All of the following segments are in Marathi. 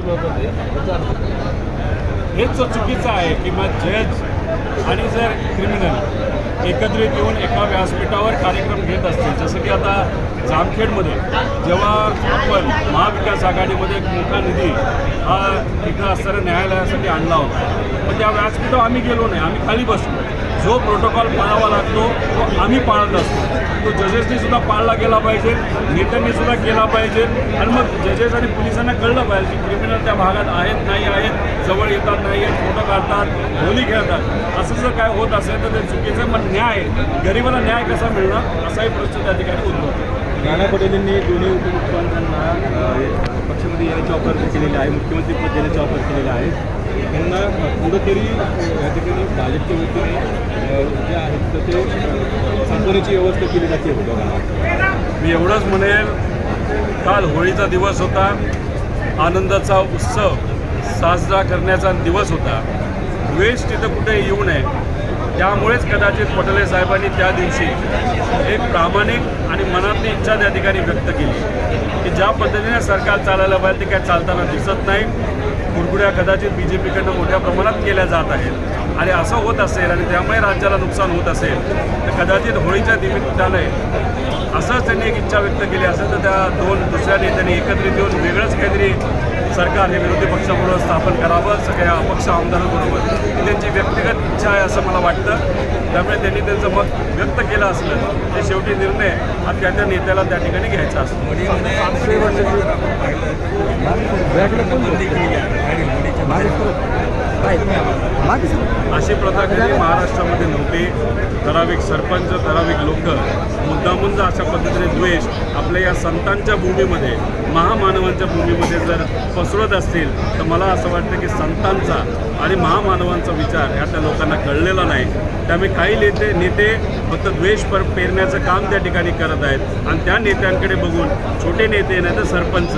दिलं होतं. ते याचा अर्थ हेच चुकीचं आहे की मग जज आणि जर क्रिमिनल एकत्रित येऊन एका व्यासपीठावर कार्यक्रम घेत असतील. जसं की आता जामखेडमध्ये जेव्हा आपण महाविकास आघाडीमध्ये एक मोठा निधी हा तिथं असणाऱ्या न्यायालयासाठी आणला होता. पण त्या व्यासपीठावर आम्ही गेलो नाही. आम्ही खाली बसलो. जो प्रोटोकॉल पाळावा लागतो तो आम्ही पाळत असतो. तो जजेसनी सुद्धा पाळला गेला पाहिजे नेत्यांनी सुद्धा केला पाहिजे. आणि मग जजेस आणि पोलिसांना कळलं पाहिजे की क्रिमिनल त्या भागात आहेत नाही आहेत जवळ येतात नाही आहेत फोटो काढतात होली खेळतात. असं जर काय होत असेल तर ते चुकीचं पण न्याय गरिबाला न्याय कसा मिळणार असाही प्रश्न त्या ठिकाणी उद्भवतो. नाना पटोलेंनी दोन्ही उपमुख्यमंत्र्यांना पक्षामध्ये येण्याची ऑफर केलेली आहे मुख्यमंत्री पद देण्याची ऑफर केलेली आहे. त्यांना कुठंतरी या ठिकाणी भाजपच्या वतीने जे आहेत तर ते संपवण्याची व्यवस्था केली जाते. मी एवढंच म्हणेल काल होळीचा दिवस होता आनंदाचा उत्सव साजरा करण्याचा दिवस होता. द्वेष तिथं कुठे येऊ नये. त्यामुळेच कदाचित पटोले साहेबांनी त्या दिवशी एक प्रामाणिक आणि मनातली इच्छा त्या ठिकाणी व्यक्त केली की ज्या पद्धतीने सरकार चालायला पाहिजे ते काय चालताना दिसत नाही. कुरकुड्या कदाचित बी जे पीकडनं मोठ्या प्रमाणात केल्या जात आहेत. आणि असं होत असेल आणि त्यामुळे राज्याला नुकसान होत असेल तर कदाचित होळीच्या निमित्ताने असंच त्यांनी एक इच्छा व्यक्त केली असेल तर त्या दोन दुसऱ्या नेत्यांनी एकत्रित येऊन वेगळंच काहीतरी सरकार हे विरोधी पक्षामुळं स्थापन करावं सगळ्या अपक्ष आमदारांबरोबर. ही त्यांची व्यक्तिगत इच्छा आहे असं मला वाटतं. त्यामुळे त्यांनी त्यांचं मत व्यक्त केलं असलं ते शेवटी निर्णय हा त्या त्या नेत्याला त्या ठिकाणी घ्यायचा असतो. अशी प्रथा कधी महाराष्ट्रामध्ये नव्हती. ठराविक सरपंच ठराविक लोक मुद्दामून जर अशा पद्धतीने द्वेष आपल्या या संतांच्या भूमीमध्ये महामानवांच्या भूमीमध्ये जर पसरत असतील तर मला असं वाटतं की संतांचा आणि महामानवांचा विचार ह्या त्या लोकांना कळलेला नाही. त्यामुळे काही नेते नेते फक्त द्वेष पर पेरण्याचं काम त्या ठिकाणी करत आहेत. आणि त्या नेत्यांकडे बघून छोटे नेते नाही तर सरपंच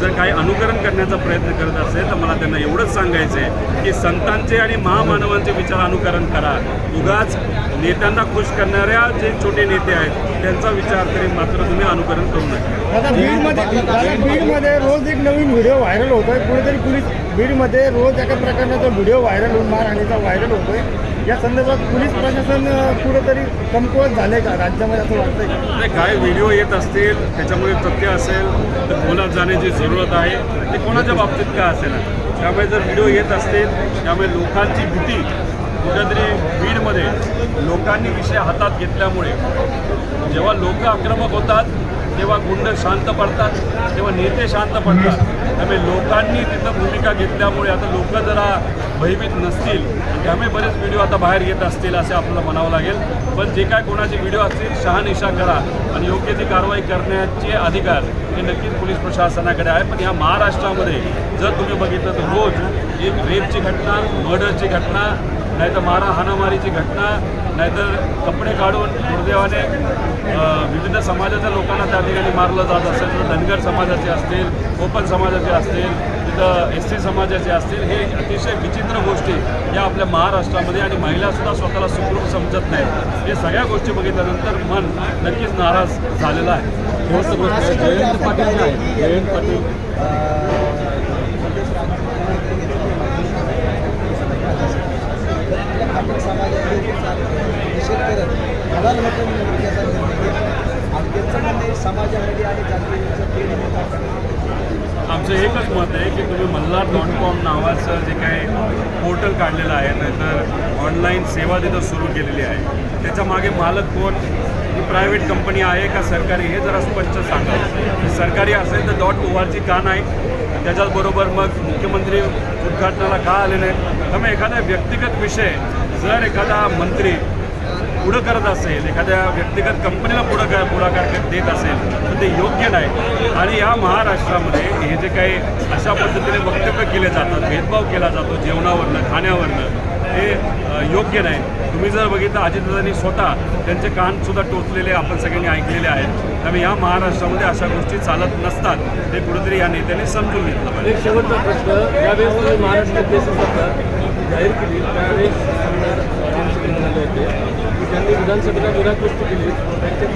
जर काही अनुकरण करण्याचा प्रयत्न करत असेल तर मला त्यांना एवढंच सांगायचं आहे की संतांचे आणि महामानवांचे विचार अनुकरण करा. उगाच नेत्यांना खुश करणाऱ्या जे छोटे नेते आहेत त्यांचा विचार तरी मात्र तुम्ही अनुकरण करू नका. आता बीडमध्ये दादा बीडमध्ये रोज एक नवीन व्हिडिओ व्हायरल होतोय. कुठेतरी पोलीस बीडमध्ये रोज एका प्रकारचा व्हिडिओ व्हायरल होऊन मारहाणीचा व्हायरल होतोय. या संदर्भात पोलीस प्रशासन कुठेतरी कमकुवत झाले का? राज्यामध्ये असं वाटतंय नाही काय व्हिडिओ येत असतील त्याच्यामध्ये तथ्य असेल तर खोलात जाण्याची जरूरत आहे. ते कोणाच्या बाबतीत का असेल त्यामुळे जर व्हिडिओ येत असतील त्यामुळे लोकांची भीती कुठेतरी बीडमध्ये लोकांनी विषय हातात घेतल्यामुळे जेव्हा लोक आक्रमक होतात तेव्हा गुंड शांत पडतात तेव्हा नेते शांत पडतात. त्यामुळे लोकांनी तिथं भूमिका घेतल्यामुळे आता लोक जरा भयभीत नसतील. त्यामुळे बरेच व्हिडिओ आता बाहेर येत असतील असे आपल्याला म्हणावं लागेल. पण जे काय कोणाचे व्हिडिओ असतील शहानिशा करा आणि योग्य ती कारवाई करण्याचे अधिकार हे नक्कीच पोलीस प्रशासनाकडे आहे पण या महाराष्ट्रामध्ये जर तुम्ही बघितलं तर रोज एक रेपची घटना मर्डरची घटना नाहीतर मारा हाणामारीची घटना नाहीतर कपडे काढून दुर्दैवाने विविध समाजाच्या लोकांना त्या ठिकाणी मारलं जात असेल तर धनगर समाजाचे असतील कोपन समाजाचे असतील तिथं एस टी समाजाचे असतील हे अतिशय विचित्र गोष्टी या आपल्या महाराष्ट्रामध्ये आणि महिलासुद्धा स्वतःला सुखरूप समजत नाहीत. हे सगळ्या गोष्टी बघितल्यानंतर मन नक्कीच नाराज झालेलं आहे. गोष्ट जयंत पाटील आहेत जयंत पाटील. समाजामध्ये आणि जातीचं. आमचं एकच मत आहे की तुम्ही मल्हार डॉट कॉम नावाचं जे काही पोर्टल काढलेलं आहे नाहीतर ऑनलाईन सेवा तिथं सुरू केलेली आहे. त्याच्यामागे मालक कोण? ही प्रायव्हेट कंपनी आहे का सरकारी? हे जरा स्पष्ट सांगा. सरकारी असेल तर डॉट ओ आर जी का नाही? त्याच्याचबरोबर मग मुख्यमंत्री उद्घाटनाला का आले नाहीत? त्यामुळे एखादा व्यक्तिगत विषय जर एखादा मंत्री पुढं करत असेल एखाद्या व्यक्तिगत कंपनीला पुढं कर पुढाकार देत असेल तर ते योग्य नाही. आणि या महाराष्ट्रामध्ये हे जे काही अशा पद्धतीने वक्तव्य केले जातात भेदभाव केला जातो जेवणावरनं खाण्यावरनं हे योग्य नाही. तुम्ही जर बघितलं अजितदादांनी स्वतः त्यांचे कानसुद्धा टोचलेले आपण सगळ्यांनी ऐकलेले आहेत. त्यामुळे या महाराष्ट्रामध्ये अशा गोष्टी चालत नसतात. ते कुठेतरी या नेत्याने समजून घेतलं पाहिजे. शेवटचा प्रश्न. यावेळेस तुम्ही महाराष्ट्र जाहीर केली. त्यावेळेस त्यांनी विधानसभेला निराकृष्ट केली त्यांच्या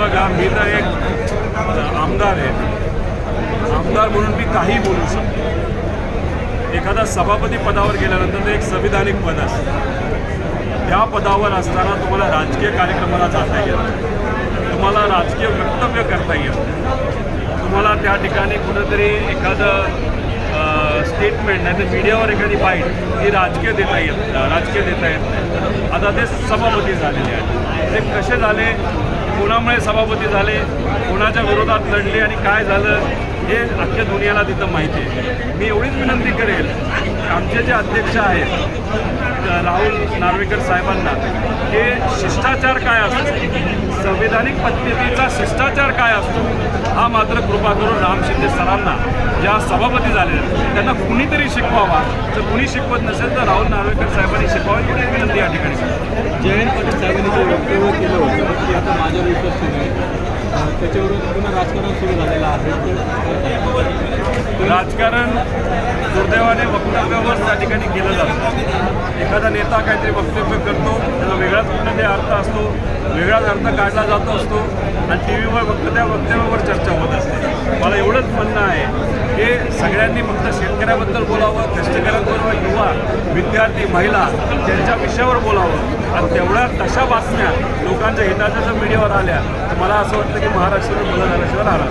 बघा मी तर एक आमदार आहे. आमदार म्हणून मी काही बोलू शकतो. एखादा सभापती पदावर गेल्यानंतर ते एक संविधानिक पद असतं. त्या पदावर असताना तुम्हाला राजकीय कार्यक्रमाला जाता येत तुम्हाला राजकीय वक्तव्य करता येत तुम्हाला त्या ठिकाणी कुठंतरी एखादं स्टेटमेंट नाही तर मीडियावर एखादी बाईट ही राजकीय देता येत राजकीय देता येत नाही. आता ते सभापती झालेले आहेत. ते कसे झाले कोणामुळे सभापती झाले कोणाच्या विरोधात लढले आणि काय झालं हे अख्ख्या दुनियाला तिथं माहिती आहे. मी एवढीच विनंती करेल आमचे जे अध्यक्ष आहेत राहुल नार्वेकर साहेबांना हे शिष्टाचार काय असतो? संविधानिक पद्धतीचा शिष्टाचार काय असतो? हा मात्र कृपा करून राम शिंदे सरांना ज्या सभापती झाले त्यांना कुणीतरी शिकवावा. जर कुणी शिकवत नसेल तर राहुल नार्वेकर साहेबांनी शिकवावी. एवढी विनंती या ठिकाणी? जयंत पाटील साहेबांनी जे वक्तव्य केलं होतं की आता माझ्यावर विश्वास त्याच्यावरून पुन्हा राजकारण सुरू झालेलं आहे. राजकारण दुर्दैवाने वक्तव्यावर त्या ठिकाणी केलं जातं. एखादा नेता काहीतरी वक्तव्य करतो त्याचा वेगळाच कुठे अर्थ असतो वेगळाच अर्थ काढला जातो असतो आणि टी व्हीवर फक्त त्या वक्तव्यावर चर्चा होत असते. मला एवढंच म्हणणं आहे की सगळ्यांनी फक्त शेतकऱ्याबद्दल बोलावं कष्टकऱ्यांबरोबर युवा विद्यार्थी महिला त्यांच्या विषयावर बोलावं. आणि तेवढ्या तशा बातम्या लोकांच्या हिताच्या जर मीडियावर आल्या तर मला असं वाटतं की महाराष्ट्रावर मुलं झाल्याशिवाय राहणार